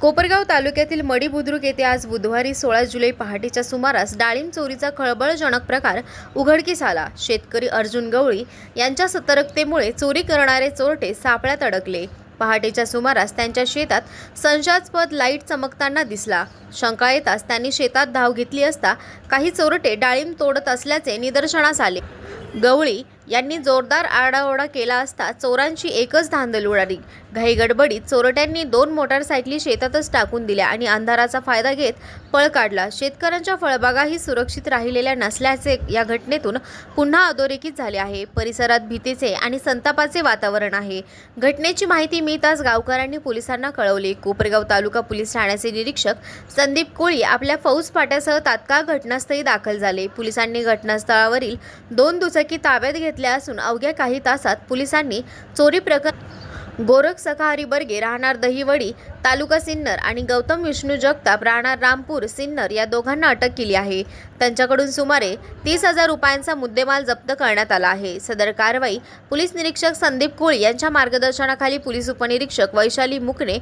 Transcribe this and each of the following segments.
कोपरगाव तालुक्यातील मडी बुद्रुक येथे आज बुधवारी सोळा जुलै पहाटेच्या सुमारास डाळिंब चोरीचा खळबळजनक प्रकार उघडकीस आला. शेतकरी अर्जुन गवळी यांच्या सतर्कतेमुळे चोरी करणारे चोरटे सापळ्यात अडकले. पहाटेच्या सुमारास त्यांच्या शेतात संशयास्पद लाइट चमकताना दिसला. शंका येताच त्यांनी शेतात धाव घेतली असता काही चोरटे डाळिंब तोडत असल्याचे निदर्शनास आले. गवळी यांनी जोरदार आरडाओरडा केला असता चोरांची एकच धांदल उडाली. घाईगडबडीत चोरट्यांनी दोन मोटारसायकली शेतातच टाकून दिल्या आणि अंधाराचा फायदा घेत पळ काढला. शेतकऱ्यांच्या फळबागाही सुरक्षित राहिलेल्या नसल्याचे या घटनेतून पुन्हा अधोरेखित झाले आहे. परिसरात भीतीचे आणि संतापाचे वातावरण आहे. घटनेची माहिती मिळताच गावकऱ्यांनी पोलिसांना कळवले. कोपरगाव तालुका पोलीस ठाण्याचे निरीक्षक संदीप कोळी आपल्या फौज फाट्यासह तात्काळ घटनास्थळी दाखल झाले. पोलिसांनी घटनास्थळावरील दोन दुचाकी ताब्यात घेतल्या असून अवघ्या काही तासात पोलिसांनी चोरी प्रकरण गोरख सखाहरी बर्गे राहणार दहिवडी तालुका सिन्नर आणि गौतम विष्णू जगताप राहणार रामपूर सिन्नर या दोघांना अटक केली आहे. त्यांच्याकडून सुमारे तीस हजार रुपयांचा मुद्देमाल जप्त करण्यात आला आहे. सदर कारवाई पोलीस निरीक्षक संदीप कोळी यांच्या मार्गदर्शनाखाली पोलीस उपनिरीक्षक वैशाली मुकणे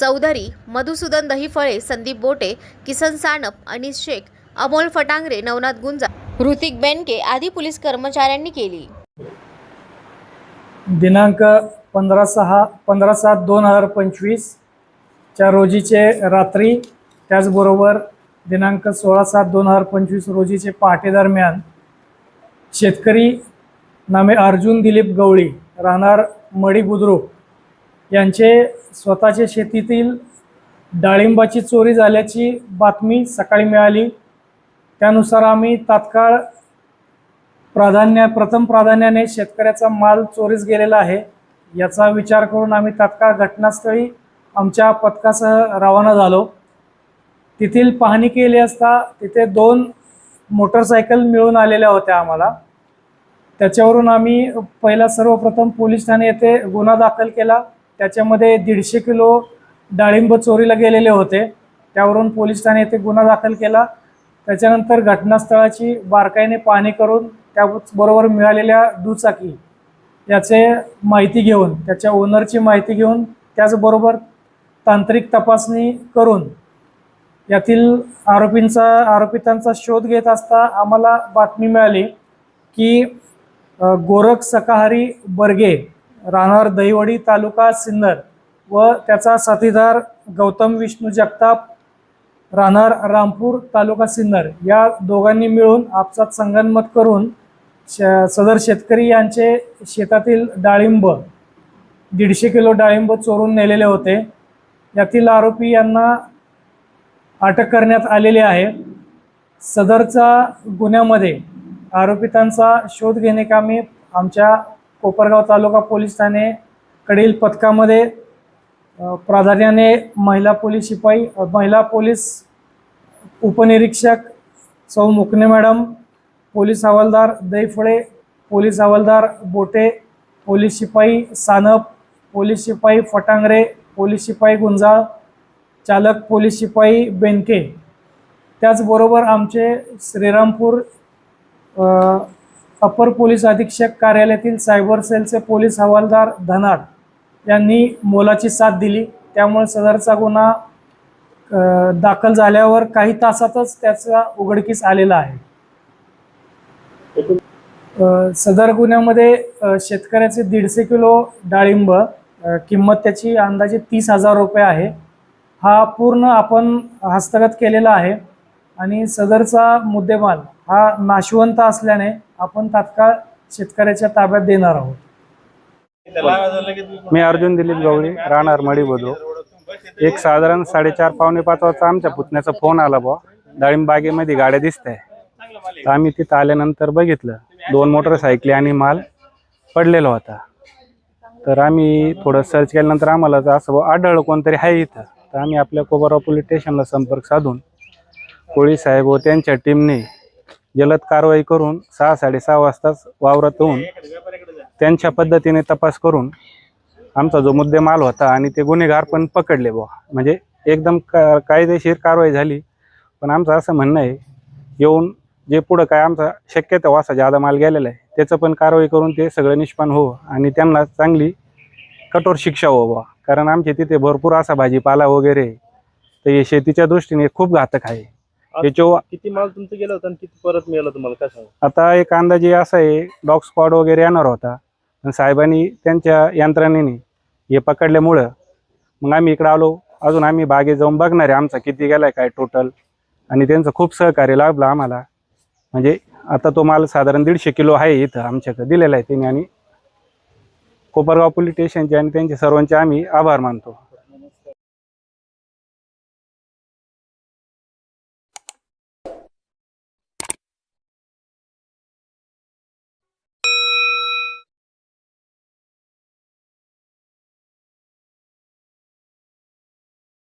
चौधरी मधुसूदन दहिफळे संदीप बोटे किसन सानप अनिस शेख अमोल फटांगरे नवनाथ गुंजा ऋतिक बेनके आदी पोलीस कर्मचाऱ्यांनी केली. दिनांक पंधरा सहा पंधरा सात दोन हजार पंचवीसच्या रोजीचे रात्री त्याचबरोबर दिनांक सोळा सात दोन हजार पंचवीस रोजीचे पहाटे दरम्यान शेतकरी नामे अर्जुन दिलीप गवळी राहणार मडी बुद्रुक यांचे स्वतःच्या शेतीतील डाळिंबाची चोरी झाल्याची बातमी सकाळी मिळाली. त्यानुसार आम्ही तात्काळ प्राधान्य प्रथम प्राधान्याने शेतकऱ्याचा माल चोरीस गेलेला आहे. याचा विचार करून आम्ही तात्काळ घटनास्थळी आमच्या पथकासह रवाना झालो. तेथील पाहणी केली असता तिथे दोन मोटरसायकल मिळून आलेल्या होत्या आम्हाला. त्याच्यावरून आम्ही पहिला सर्वप्रथम पोलीस ठाणे येथे गुन्हा दाखल केला. त्याच्यामध्ये दीडशे किलो डाळिंब चोरीला गेलेले होते. त्यावरून पोलीस ठाणे येथे गुन्हा दाखल केला. त्याच्यानंतर घटनास्थळाची बारकाईने पाहणी करून त्याबरोबर मिळालेल्या दुचाकी याचे माहिती घेऊन त्याच्या ओनरची माहिती घेऊन त्याचबरोबर तांत्रिक तपासणी करून यातील आरोपींचा आरोपितांचा शोध घेत असता आम्हाला बातमी मिळाली की गोरख सकाहारी बर्गे राहणार दहिवडी तालुका सिन्नर व त्याचा साथीदार गौतम विष्णू जगताप राहणार रामपूर तालुका सिन्नर. या दोघांनी मिळून आपसात संगनमत करून श सदर शेतकरी यांचे शेतातील डाळिंब दीडशे किलो डाळिंब चोरून नेलेले होते. यातील आरोपी यांना अटक करण्यात आलेली आहे. सदरचा गुन्ह्यामध्ये आरोपितांचा शोध घेणे कामी आमच्या कोपरगाव तालुका पोलीस ठाणेकडील पथकामध्ये प्राधान्याने महिला पोलीस शिपाई महिला पोलीस उपनिरीक्षक सौ मुकणे मॅडम पोलीस हवालदार दैफळे पोलीस हवालदार बोटे पोलीस शिपाई सानप पोलीस शिपाई फटांगरे पोलीस शिपाई गुंजाळ चालक पोलीस शिपाई बेनके. त्याचबरोबर आमचे श्रीरामपूर अपर पोलीस अधीक्षक कार्यालयातील सायबर सेलचे पोलीस हवालदार धनाड यांनी मोलाची साथ दिली. त्यामुळे सदरचा गुन्हा दाखल झाल्यावर काही तासातच त्याचा उघडकीस आलेला आहे. सदर गुन्ह्यामध्ये शेतकऱ्याचे दीडशे किलो डाळिंब किंमत त्याची अंदाजे तीस हजार रुपये आहे. हा पूर्ण आपण हस्तगत केलेला आहे आणि सदरचा मुद्देमाल हा नाशवंत असल्याने आपण तात्काळ शेतकऱ्याच्या ताब्यात देणार आहोत. मी अर्जुन दिलीप गवळी राहणार मडी बदलू एक साधारण साडेचार पावणे पाच वाजता आमच्या पुतण्याचा फोन आला बुवा. डाळिंबागेमध्ये गाड्या दिसत आहे तर आम्ही तिथं आल्यानंतर बघितलं. दोन मोटरसायकली आणि माल पडलेला होता. तर आम्ही थोडं सर्च केल्यानंतर आम्हाला असं आढळलं कोणतरी आहे इथं. तर आम्ही आपल्या कोबराव पोलीस स्टेशनला संपर्क साधून कोळी साहेब व त्यांच्या टीमने जलद कारवाई करून सहा साडेसहा वाजताच वावरात होऊन त्यांच्या पद्धतीने तपास करून आमचा जो मुद्देमाल होता आणि ते गुन्हेगार पण पकडले बुवा. म्हणजे एकदम का कायदेशीर कारवाई झाली. पण आमचं असं म्हणणं आहे येऊन जे पुढं काय आमचा शक्यतो वासा ज्यादा माल गेलेला आहे त्याचं पण कारवाई करून ते सगळं निष्पन्न हो आणि त्यांना चांगली कठोर शिक्षा हो बुवा. कारण आमच्या तिथे भरपूर असा भाजीपाला वगैरे. तर हे शेतीच्या दृष्टीने खूप घातक आहे. किती माल तुमचं गेला होता आणि किती परत मिळाला तुम्हाला? काय सांगा आता एक अंदाजे असा आहे डॉग स्क्वॉड वगैरे येणार होता. पण साहेबांनी त्यांच्या यंत्रणेने हे पकडल्यामुळं मग आम्ही इकडं आलो. अजून आम्ही बागेत जाऊन बघणार आहे आमचा किती गेला आहे काय टोटल आणि त्यांचं खूप सहकार्य लाभलं आम्हाला. म्हणजे आता तो माल साधारण दीडशे किलो आहे इथं आमच्याकडे दिलेला आहे त्यांनी. आणि कोपरगाव पोलीस स्टेशनचे आणि त्यांचे सर्वांचे आम्ही आभार मानतो.